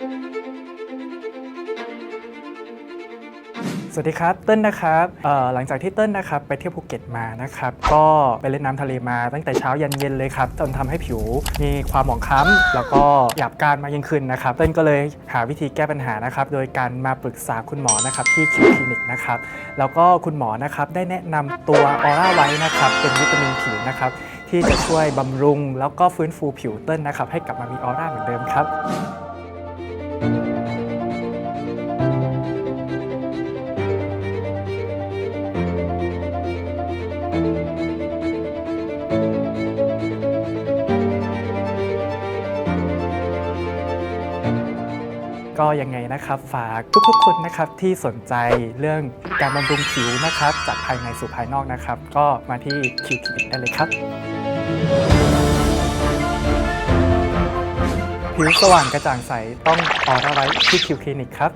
สวัสดีครับเติ้ลนะครับหลังจากที่เติ้ลนะครับไปเที่ยวภูเก็ตมานะครับก็ไปเล่นน้ำทะเลมาตั้งแต่เช้ายันเย็นเลยครับจนทำให้ผิวมีความหมองคล้ำแล้วก็หยาบการมากยิ่งขึ้นนะครับ เติ้ลก็เลยหาวิธีแก้ปัญหานะครับโดยการมาปรึกษาคุณหมอนะครับที่คิวคลินิกนะครับแล้วก็คุณหมอนะครับได้แนะนำตัวออร่าไว้นะครับเป็นวิตามินผิวนะครับที่จะช่วยบำรุง แล้วก็ฟื้นฟูผิวเติ้ลนะครับให้กลับมามีออร่าเหมือนเดิมครับ ก็ยังไงนะครับฝากทุกๆคนนะครับที่สนใจเรื่องการบำรุงผิวนะครับ จากภายในสู่ภายนอกนะครับ ก็มาที่คิวคลินิกได้เลยครับ ผิวสว่างกระจ่างใสต้องออร่าไว้ที่คิวคลินิกครับ